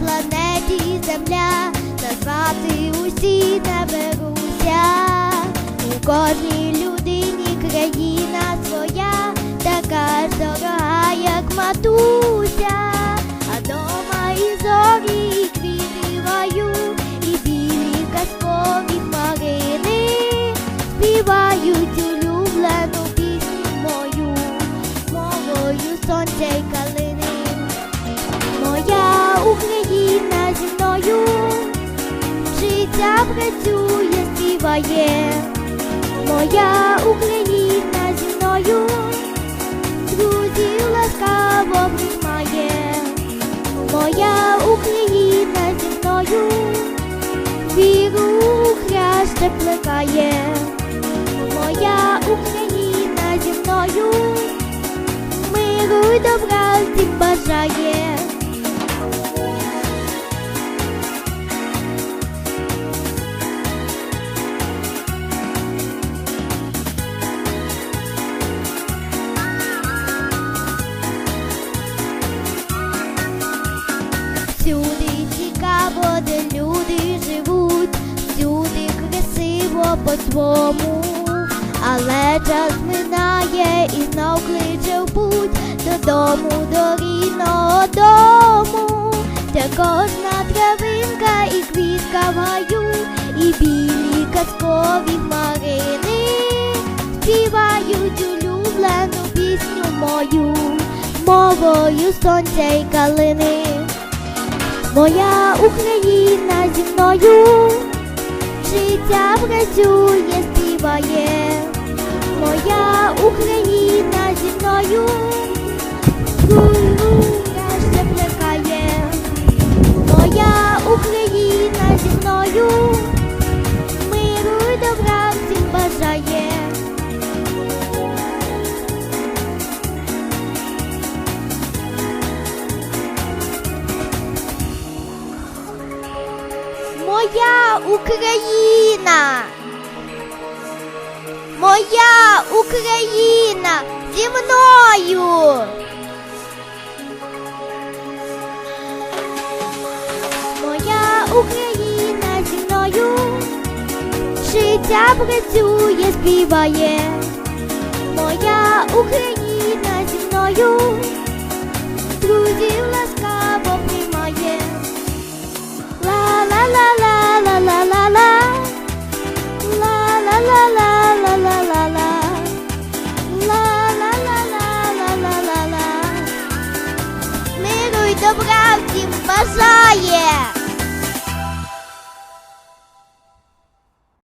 планеті земля, назвати усі тебе Руся, у кожній людині країна своя, така ж дорога, як матуся, а дома і зорі, і квіти раю, і білі казкові хмарини співають улюблену пісню мою, мовою сонця й калини. Працює, співає. Моя Україна зі мною друзів ласкаво приймає. Моя Україна зі мною віру хряще плекає. Моя Україна зі мною миру й добра всім бажає. По-свому, але час минає і знов кличе в путь. Додому, до рідного дому, де кожна травинка і квітка в гаю, і білі казкові хмарини співають улюблену пісню мою, мовою сонця й калини. Моя Україна зі мною життя працює, співає. Моя Україна зі мною Моя Україна. Моя Україна зі мною. Моя Україна зі мною життя працює, співає. Добра всім бажає!